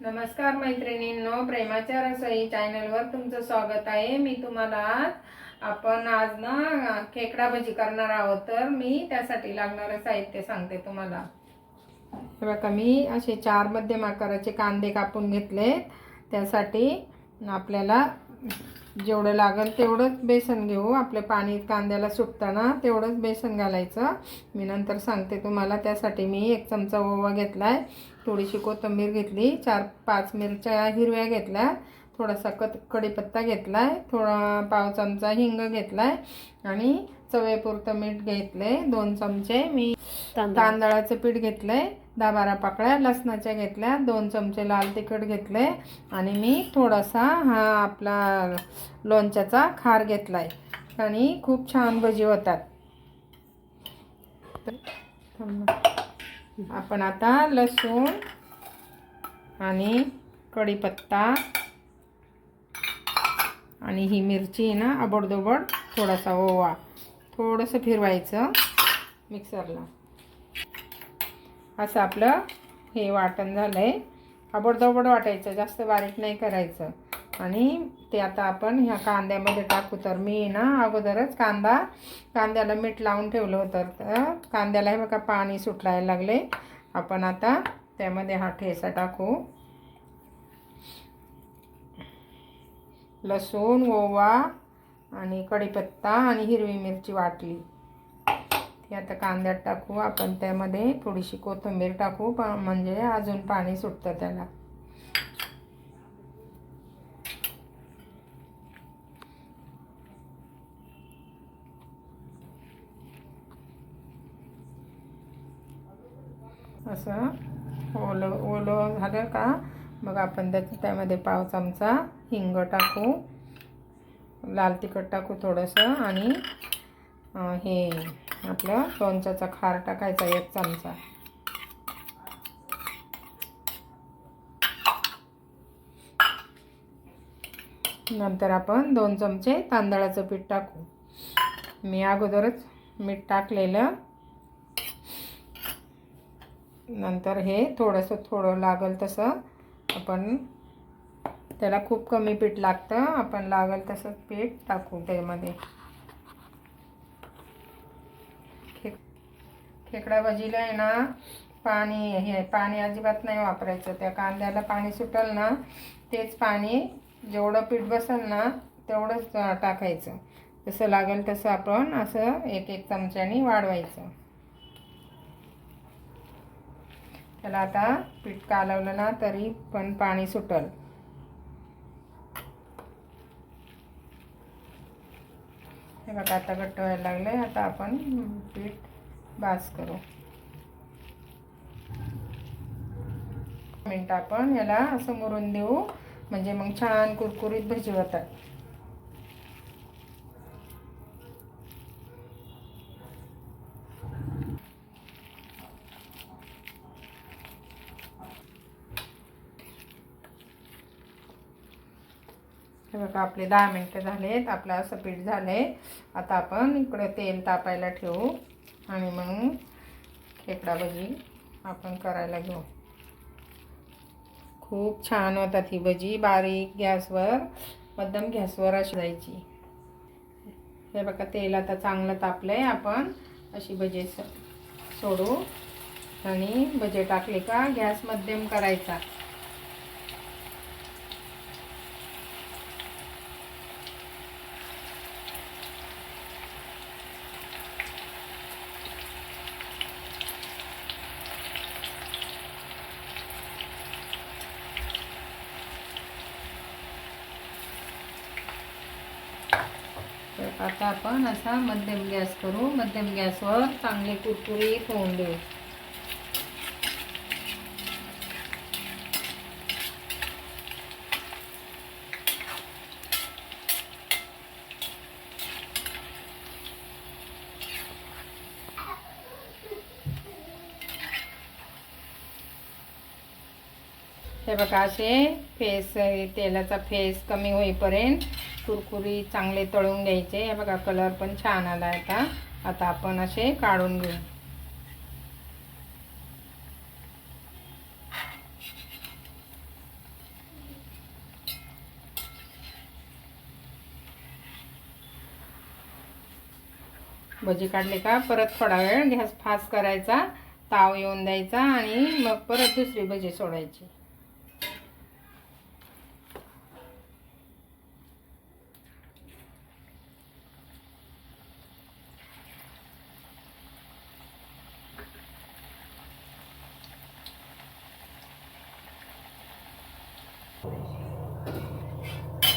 नमस्कार मैत्रिणींनो प्रेमाच्या रसोई चॅनलवर तुमचं स्वागत आहे. मी तुम्हाला आज आपण आज ना खेकडा भजी करणार आहोत. तर मी त्यासाठी लागणारं साहित्य सांगते तुम्हाला. हे बघा मी असे चार मध्यम आकाराचे कांदे कापून घेतले त्यासाठी आपल्याला जेवढं लागेल तेवढंच बेसन घेऊ. आपले पाणी कांद्याला सुटताना तेवढंच बेसन घालायचं. मी नंतर सांगते तुम्हाला त्यासाठी मी एक चमचा ओवा घेतला आहे थोडीशी कोथिंबीर घेतली चार पाच मिरच्या हिरव्या घेतल्या थोडासा कत कढीपत्ता घेतला आहे थोडा पाव चमचा हिंग घेतला आहे आणि चवेपुरतं मीठ घेतले दोन चमचे. मी तांदळाचं पीठ घेतलंय. दहा बारा पाकळ्या लसणाच्या घेतल्या दोन चमचे लाल तिखट घेतले आणि मी थोडासा हा आपला लोणच्याचा खार घेतला आहे आणि खूप छान भजी होतात. आपण आता लसूण आणि कढीपत्ता आणि ही मिरची आहे ना आबडदोबड थोडासा ओवा. थोडंसं फिरवायचं मिक्सरला. असं आपलं हे वाटण झालं आहे आबडदोबड वाटायचं जास्त बारीक नाही करायचं. आणि ते आता आपण ह्या कांद्यामध्ये टाकू. तर मी ना अगोदरच कांदा कांद्याला मीठ लावून ठेवलं होतं. तर कांद्याला हे बघा पाणी सुटलाय लागले. आपण आता त्यामध्ये हा ठेसा टाकू. लसूण ओवा आणि कढीपत्ता आणि हिरवी मिरची वाटली. ती आता कांद्यात टाकू आपण त्यामध्ये थोडीशी कोथिंबीर टाकू प म्हणजे अजून पाणी सुटतं त्याला. असं ओलं ओलं झालं का? मग आपण त्याच्या त्यामध्ये पाव चमचा हिंग टाकू. लाल तिखट टाकू थोडंसं आणि हे आपलं लोणच्याचा खार टाकायचा एक चमचा. नंतर आपण दोन चमचे तांदळाचं पीठ टाकू. मी अगोदरच मीठ टाकलेलं. नंतर हे थोडंसं थोडं लागल तसं आपण त्याला खूप कमी पीठ लागतं. आपण लागल तसं पीठ टाकू त्यामध्ये खे खेकडा भाजीला आहे ना पाणी हे पाणी अजिबात नाही वापरायचं. त्या कांद्याला पाणी सुटल ना तेच पाणी जेवढं पीठ बसेल ना तेवढंच टाकायचं. जसं लागेल तसं आपण असं एक एक चमच्यानी वाढवायचं. त्याला आता पीठ कालवलं ना तरी पण पाणी सुटल. हे बघा आता घट्ट व्हायला लागलं आता आपण पीठ बास करू. मिनटं आपण याला असं मुरून देऊ. म्हणजे मग छान कुरकुरीत भजी होतात. हे बघा आपले दहा मिनटं झालेत. आपलं असं पीठ झालं आहे आता आपण इकडं तेल तापायला ठेवू. आणि मग खेकडा भजी आपण करायला घेऊ. खूप छान होतात ही भजी बारीक गॅसवर मध्यम गॅसवर अशी जायची हे बघा तेल आता चांगलं तापलं आहे आपण अशी भजी सोडू. आणि भजे टाकले का गॅस मध्यम करायचा. आता आपण असा मध्यम गॅस करू. मध्यम गॅसवर चांगले कुरकुरीत होऊन देऊ. हे बघा असे फेस तेलाचा फेस कमी होईपर्यंत कुरकुरी चांगले तळून घ्यायचे. हे बघा कलर पण छान आला आता. आता आपण असे काढून घेऊ. भजी काढले का? परत थोडा वेळ गॅस फास करायचा. ताव येऊन द्यायचा आणि मग परत दुसरी भजी सोडायची.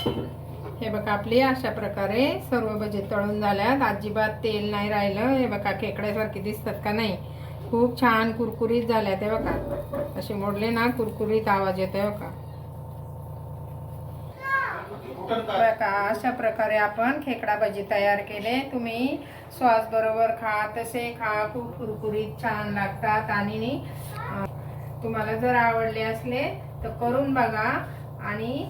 हे बघा आपली अशा प्रकारे सर्व भजी तळून झाल्यात. अजिबात तेल नाही राहिलं. हे बघा खेकड्यासारखे दिसतात का नाही? खूप छान कुरकुरीत झाल्यात हे बघा. असे मोडले ना कुरकुरीत आवाज येतोय बघा. बघा अशा प्रकारे आपण खेकडा भजी तयार केले. तुम्ही सॉस बरोबर खा तसे खा. खूप कुरकुरीत छान लागतात. आणि तुम्हाला जर आवडले असले तर करून बघा. आणि